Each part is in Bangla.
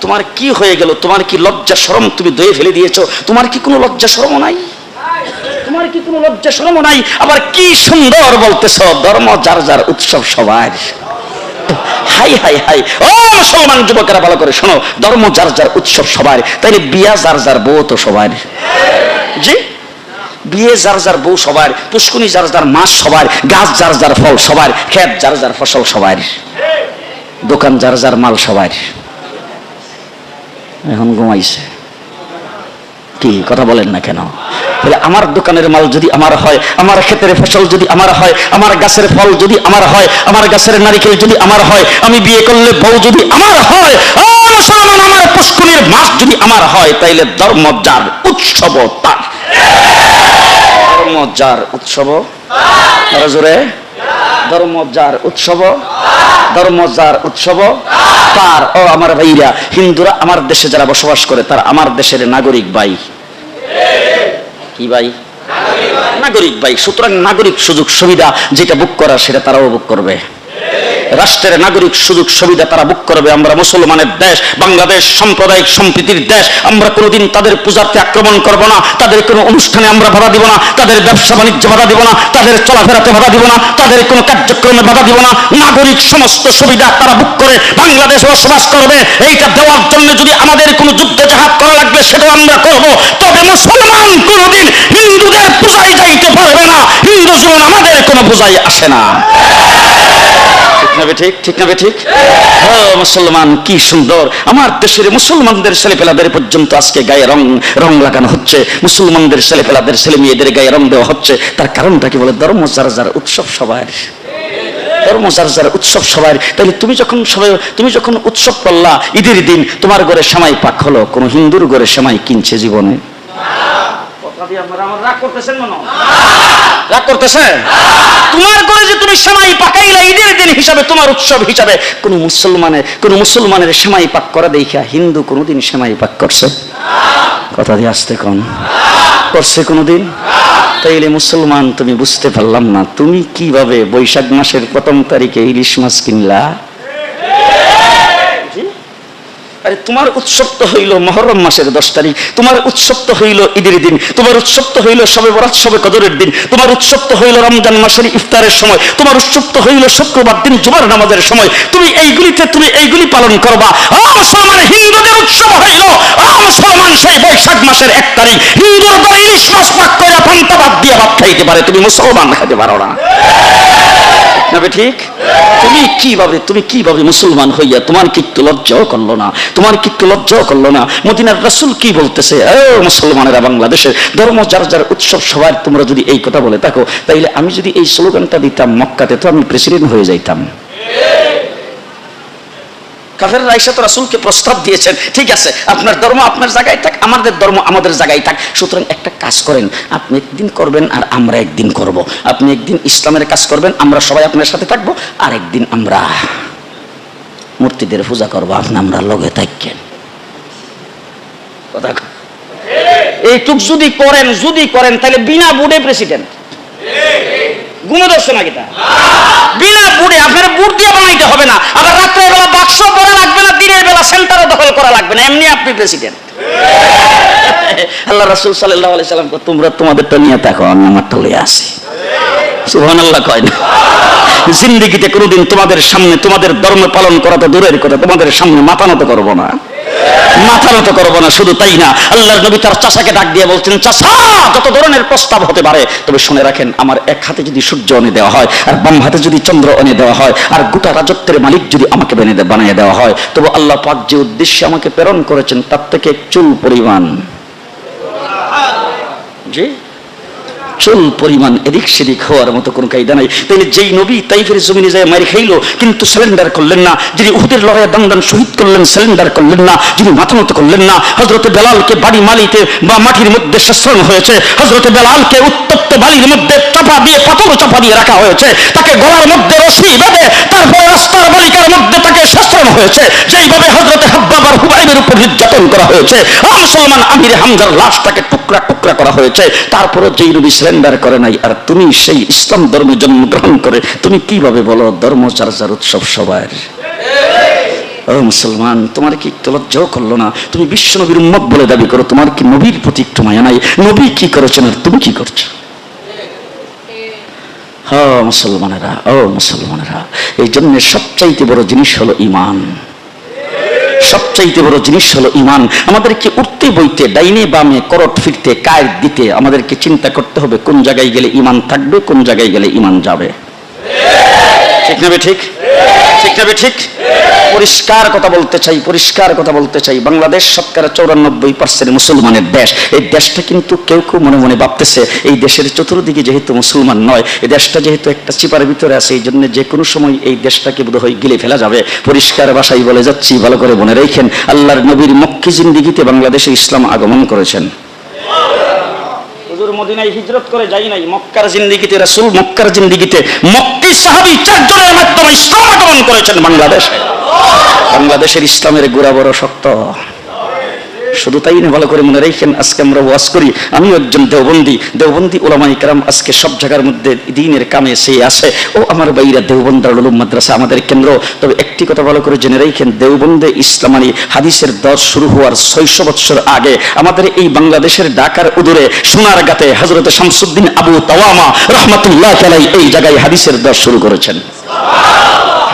তোমার কি হয়ে গেল? তোমার কি লজ্জা শরম তুমি দয়ে ফেলে দিয়েছ? তোমার কি কোনো লজ্জা শরম নাই? তোমার কি কোনো লজ্জা শরম নাই? আবার কি সুন্দর বলতেছ, ধর্ম যার যার উৎসব সবার। High high high. ও, মুসলমান যুবকেরা, ভালো করে শোনো। ধর্ম যার যার উৎসব সবার। তাইলে বিয়া যার যার বউ তো সবার। জি? বিয়ে যার যার বউ সবার, পুষ্কুনি যার যার মাস সবার, গাছ যার যার ফল সবার ক্ষেত যার যার ফসল সবার, দোকান যার যার মাল সবার। এখন ঘুমাইছে। কি, কথা বলেন না কেন? আমার দোকানের মাল যদি আমার হয়, আমার ক্ষেতের ফসল যদি আমার হয়, আমার গাছের ফল যদি আমার হয়, আমার গাছের নারিকেল যদি আমার হয়, আমি বিয়ে করলে বউ যদি আমার হয় আমার পুষ্কুনির মাস যদি আমার হয়, তাইলে ধর্ম যার উৎসব তার। ধর্ম যার উৎসব জোরে। ধর্ম যার উৎসব। ধর্ম যার উৎসব। তার, ও আমার ভাইরা, হিন্দুরা আমার দেশে যারা বসবাস করে, তারা আমার দেশের নাগরিক ভাই। কি ভাই? নাগরিক ভাই। সুতরাং নাগরিক সুযোগ সুবিধা যেটা বুক করা সেটা তারাও বুক করবে। রাষ্ট্রের নাগরিক সুযোগ সুবিধা তারা বুক করবে। আমরা মুসলমানের দেশ, বাংলাদেশ সাম্প্রদায়িক সম্প্রীতির দেশ। আমরা কোনোদিন তাদের পূজাতে আক্রমণ করব না। তাদের কোনো অনুষ্ঠানে আমরা বাধা দিব না। তাদের ব্যবসা বাণিজ্য বাধা দিব না। তাদের চলাফেরাতে বাধা দিব না। তাদের কোনো কার্যক্রমে বাধা দিব না। নাগরিক সমস্ত সুবিধা তারা বুক করে বাংলাদেশ বসবাস করবে। এইটা দেওয়ার জন্য যদি আমাদের কোনো যুদ্ধ জাহাজ করা লাগবে, সেটাও আমরা করব। তবে মুসলমান কোনোদিন হিন্দুদের পূজায় যাইতে পারবে না। হিন্দু জীবন আমাদের কোনো পূজায় আসে না। না ঠিক? ঠিক না ঠিক? মুসলমান, কি সুন্দর। আমার দেশের মুসলমানদের ছেলেপেলাদের পর্যন্ত আজকে গায়ে রং রং লাগানো হচ্ছে। মুসলমানদের ছেলেপেলাদের ছেলে মেয়েদের গায়ে রং দেওয়া হচ্ছে। তার কারণটা কি বলে? ধর্ম যার যার উৎসব সবার ধর্ম উৎসব সবার তাহলে তুমি যখন সবাই তুমি যখন উৎসব করলা ঈদের দিন তোমার ঘরে সেমাই পাক হলো, কোন হিন্দুর ঘরে সেমাই কিনছে জীবনে কথা দিয়ে আপনারা আমার রাগ করতেছেন? রাগ তোমার করে যে তুমি সেমাই পাকাইলা ঈদের দিন হিসাবে তোমার উৎসব হিসাবে কোন মুসলমানের কোন মুসলমানের সেমাই পাক করা দেখা হিন্দু কোনোদিন সেমাই পাক করছে? কথা দিয়ে আসতে কোন? করছে কোনোদিন? তাইলে মুসলমান তুমি বুঝতে পারলাম না তুমি কীভাবে বৈশাখ মাসের প্রথম তারিখে ইলিশ মাছ কিনলা জি? আরে তোমার উৎসব তো হইল মহরম মাসের দশ তারিখ। তোমার উৎসব তো হইল ঈদের দিন। তোমার উৎসব তো হইল সবে বরাত, সবে কদরের দিন। তোমার উৎসব তো হইল রমজান মাসের ইফতারের সময়। তোমার উৎসব তো হইল শুক্রবার দিন জুমার নামাজের সময়। তুমি এইগুলিতে তুমি এইগুলি পালন করবা। মুসলমান হিন্দুদের উৎসব হইল। মুসলমান সেই বৈশাখ মাসের এক তারিখ। হিন্দুর ঘরে ইলিশ মাছ পাক করে পান্তা ভাত দিয়ে ভাত খাইতে পারে। তুমি মুসলমান খাইতে পারো না। ঠিক? তুমি কীভাবে তুমি কীভাবে মুসলমান হইয়া তোমার কি একটু লজ্জাও করল না? তোমার কি একটু লজ্জাও করল না? মদিনার রাসুল কি বলতেছে? ও মুসলমানেরা বাংলাদেশের ধর্ম যার যার উৎসব সবার, তোমরা যদি এই কথা বলে থাকো, তাইলে আমি যদি এই স্লোগানটা দিতাম মক্কাতে, তো আমি প্রেসিডেন্ট হয়ে যাইতাম। কাফের রাইসা রাসুলকে প্রস্তাব দিয়েছেন, ঠিক আছে, আপনার ধর্ম আপনার জায়গায় থাক, আমাদের ধর্ম আমাদের জায়গায় থাক। সুতরাং একটা কাজ করেন, আপনি একদিন করবেন আর আমরা একদিন করব। আপনি একদিন ইসলামের কাজ করবেন, আমরা সবাই আপনার সাথে থাকব, আর একদিন আমরা মূর্তিদের পূজা করব, আপনি আমরা লগে থাকেন। কথা এইটুক যদি করেন যদি করেন, তাহলে বিনা বুড়ে প্রেসিডেন্ট গুমে দর্শন না বিনা বুড়ে আপনার বুট দিয়ে বানাইতে হবে না আবার রাত্রের বেলা বাক্স পরা লাগবে না দিনের বেলা সেন্টারও দখল করা লাগবে না, এমনি আপনি প্রেসিডেন্ট আল্লাহ রাসূল সাল্লাল্লাহু আলাইহি সাল্লাম তোমরা তোমাদেরটা নিয়ে থাকো, আমি আমারটা লইয়া আসি। সুবহানাল্লাহ কয় না। জিন্দিগিতে কোনোদিন তোমাদের সামনে, তোমাদের ধর্ম পালন করা তো দূরের কথা, তোমাদের সামনে মাথা নত করব না। মাথা নত করব না, শুধু তাই না। আল্লাহর নবী তার চাষাকে ডাক দিয়ে বলছেন চাষা যত ধরনের প্রস্তাব হতে পারে? তবে শুনে রাখেন, আমার এক হাতে যদি সূর্য এনে দেওয়া হয়, আর বাম হাতে যদি চন্দ্র এনে দেওয়া হয়, আর গোটা রাজত্বের মালিক যদি আমাকে বেনে বানিয়ে দেওয়া হয়, তবে আল্লাহ পাক যে উদ্দেশ্যে আমাকে প্রেরণ করেছেন, তার থেকে চুল পরিমাণ। জি? চুল পরিমাণ এদিক সেদিক হওয়ার মতো কোনো কায়দা নাই। তাইলে যেই নবী তাইফের জমিনে যায় মারি খাইলো, কিন্তু সিলিন্ডার করলেন না। যিনি উহুদের লড়াইয়ে দান শহীদ করলেন, সিলিন্ডার করলেন না। যিনি মাথা মতো করলেন না। হজরতে বেলালকে বাড়ি মালিতে বা মাটির মধ্যে শাস্ত্রণ হয়েছে। হজরতে বেলালকে উত্তপ্ত বালির মধ্যে চাপা দিয়ে পাথর চাপা দিয়ে রাখা হয়েছে। তাকে গলার মধ্যে রশি বেঁধে তারপর রাস্তার বালিকার মধ্যে তাকে শাস্ত্রণ হয়েছে। যেইভাবে হজরতে হাব্বাবার হুবাইবের উপর নির্যাতন করা হয়েছে। মুসলমান আমির হামজার লাশটাকে টুকরা টুকরা করা হয়েছে। তারপরে যেই নবী সিলিন্ডার করে নাই, আর তুমি সেই ইসলাম ধর্মে জন্মগ্রহণ করে, তুমি কীভাবে বলো ধর্ম চর্চার উৎসব সবার? ও মুসলমান, তোমার কি একটু লজ্জাও করল না? তুমি বিশ্ব নবীর উম্মত বলে দাবি করো, তোমার কি নবীর প্রতি একটু মায়া নাই? নবী কি করেছেন আর তুমি কি করছ? হ, মুসলমানেরা, ও মুসলমানেরা এই জন্য সবচাইতে বড় জিনিস হলো ইমান। সবচাইতে বড় জিনিস হলো ইমান। আমাদেরকে উঠতে, বইতে, ডাইনে, বামে করট ফিরতে, কায়ের দিতে আমাদেরকে চিন্তা করতে হবে কোন জায়গায় গেলে ইমান থাকবে, কোন জায়গায় গেলে ইমান যাবে। ঠিক নেবে ঠিক? ঠিক নেবে ঠিক? পরিষ্কার কথা বলতে চাই, পরিষ্কার কথা বলতে চাই। বাংলাদেশ চৌরানব্বই পার্সেন্ট মুসলমানের দেশ। এই দেশটা কিন্তু কেউ কেউ মনে মনে ভাবতেছে, এই দেশের চতুর্দিকে যেহেতু মুসলমান নয়, এই দেশটা যেহেতু একটা চিপার ভিতরে আছে, এই জন্য যে কোনো সময় এই দেশটাকে বোধ হয় গিলে ফেলা যাবে। পরিষ্কার ভাষায় বলে যাচ্ছি, ভালো করে মনে রেখেন, আল্লাহর নবীর মক্কি জিন্দিগিতে বাংলাদেশে ইসলাম আগমন করেছেন। হুজুর মদিনায় হিজরত করে যাই নাই, মক্কার জিন্দিগিতে, রাসুল মক্কার জিন্দিগিতে মক্কি সাহাবী চারজনের মাধ্যমে ইসলাম আগমন করেছেন বাংলাদেশে। বাংলাদেশের ইসলামের গোড়া বড় শক্ত। শুধু তাই না ভালো করে মনে রেখেন, আজকে আমরা ওয়াজ করি। আমিও একজন দেওবন্দি। দেওবন্দি ওলামাই কারাম আজকে সব জায়গার মধ্যে দিনের কামে সে আছে। ও আমার বাইরা দেওবন্দ মাদ্রাসা, আমাদের কেন্দ্র। তবে একটি কথা ভালো করে জেনে রেখেন, দেওবন্দে ইসলামানি হাদিসের দশ শুরু হওয়ার ছয়শো বৎসর আগে আমাদের এই বাংলাদেশের ঢাকার উদরে সোনার গাতে হজরত শামসুদ্দিন আবু তাওয়ামা রহমতুল্লাহ এই জায়গায় হাদিসের দশ শুরু করেছেন।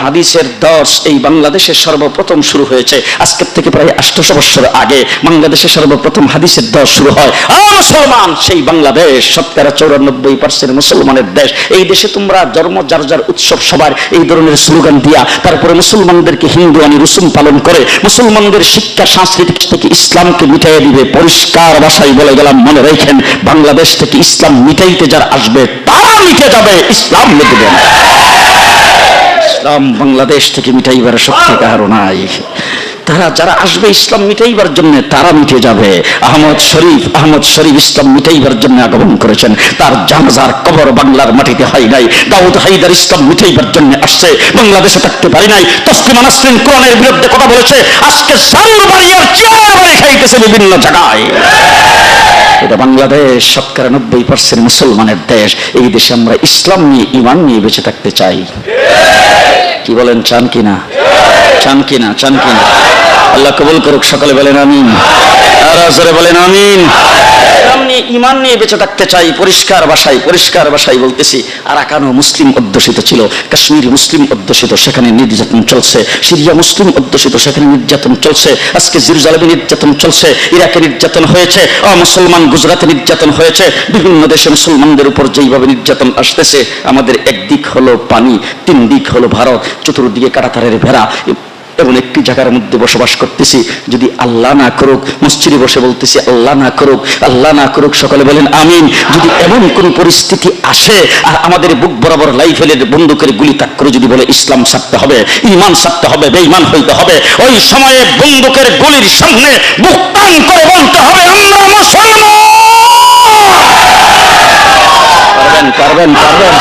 হাদিসের দশ, এই বাংলাদেশে সর্বপ্রথম শুরু হয়েছে। আজকের থেকে প্রায় আটশো বছর আগে বাংলাদেশে সর্বপ্রথম হাদিসের দর্শ শুরু হয়। মুসলমান, সেই বাংলাদেশ শতকরা চৌরানব্বই পার্সেন্ট মুসলমানের দেশ। এই দেশে তোমরা জন্ম, যার যার উৎসব সবার, এই ধরনের স্লোগান দিয়া, তারপরে মুসলমানদেরকে হিন্দু আনি রুসুম পালন করে, মুসলমানদের শিক্ষা, সাংস্কৃতিক থেকে ইসলামকে মিটাইয়ে দিবে, পরিষ্কার ভাষায় বলে গেলাম, মনে রেখেন বাংলাদেশ থেকে ইসলাম মিটাইতে যারা আসবে, তারা মিটে যাবে, ইসলাম মিটবে না ইসলাম বাংলাদেশ থেকে মিটাইবার শক্তি কারও নাই। তারা যারা আসবে ইসলাম মিটাইবার জন্য, তারা মিটে যাবে। আহমদ শরীফ আহমদ শরীফ ইসলাম মিটাইবার জন্য আগমন করেছেন। তার জানাজার কবর বাংলার মাটিতে হয় নাই। দাউদ হাইদার ইসলাম মিটাইবার জন্য আসছে। বাংলাদেশে থাকতে পারি নাই। তসলিমা নাসরিন কোরআনের বিরুদ্ধে কথা বলেছে, আজকে সারুর বাড়ি আর বাড়ি খাইতেছে বিভিন্ন জায়গায়। এটা বাংলাদেশ শতকরা নব্বই পার্সেন্ট মুসলমানের দেশ। এই দেশে আমরা ইসলাম নিয়ে, ইমান নিয়ে বেঁচে থাকতে চাই। কি বলেন, চান কিনা? চান কিনা? চান কিনা? আল্লাহ কবুল করুক, সকলে বলেন আমিন। আর বলেন আমিন। নিয়ে ইমান নিয়ে বেঁচে থাকতে চাই, পরিষ্কার ভাষায় পরিষ্কার ভাষায় বলতেছি আরাকানো মুসলিম অধ্যুষিত ছিল, কাশ্মীর মুসলিম অধ্যুষিত, সেখানে নির্যাতন চলছে, সিরিয়া মুসলিম অধ্যুষিত, সেখানে নির্যাতন চলছে, আজকে জিরুজালেমে নির্যাতন চলছে, ইরাকে নির্যাতন হয়েছে মুসলমান গুজরাটে নির্যাতন হয়েছে, বিভিন্ন দেশে মুসলমানদের উপর যেইভাবে নির্যাতন আসতেছে, আমাদের একদিক হলো পানি তিন দিক হলো ভারত, চতুর্দিকে কাটাতারের ভেড়া এমন একটি জায়গার মধ্যে বসবাস করতেছি। যদি আল্লাহ না করুক, মসজিদে বসে বলতেছি, আল্লাহ না করুক, আল্লাহ না করুক, সকলে বলেন, আমিন। যদি এমন কোন পরিস্থিতি আসে, আর আমাদের বুক বরাবর লাইফেলের বন্দুকের গুলি তাক করে যদি বলে, ইসলাম ছাড়তে হবে ইমান ছাড়তে হবে, বেঈমান হইতে হবে, ওই সময়ে বন্দুকের গুলির সামনে বুক টান করে বলতে হবে, আমরা মুসলমান! পারবেন পারবেন পারবেন।